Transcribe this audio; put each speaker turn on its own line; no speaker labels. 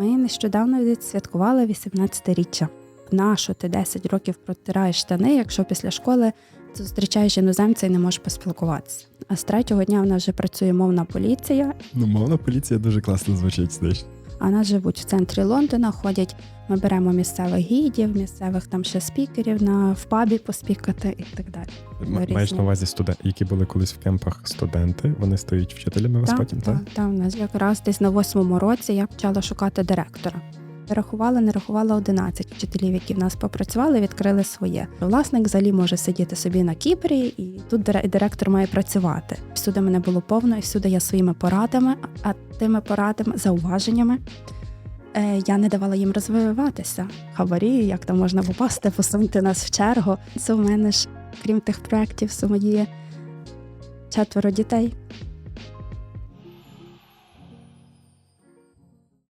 Ми нещодавно відсвяткували 18-річчя. Нащо ти 10 років протираєш штани, якщо після школи зустрічаєш іноземця і не можеш поспілкуватися. А з третього дня в нас вже працює мовна поліція,
Ну, мовна поліція дуже класно звучить, знаєш.
А нас живуть в центрі Лондона, ходять. Ми беремо місцевих гідів, місцевих там ще спікерів на в пабі поспікати і так далі.
М- Маєш на увазі студенти, які були колись в кемпах студенти, вони стають вчителями вас потім, так?
так, так. У нас якраз десь на восьмому році я почала шукати директора. Рахувала, не рахувала 11 вчителів, які в нас попрацювали, відкрили своє. Власник взагалі може сидіти собі на Кіпрі, і тут директор має працювати. Всюди мене було повно, і всюди я своїми порадами, а тими порадами, зауваженнями. е, Я не давала їм розвиватися. Хабарі, як там можна попасти, посунути нас в чергу. Це у мене ж, крім тих проєктів, в мої четверо дітей.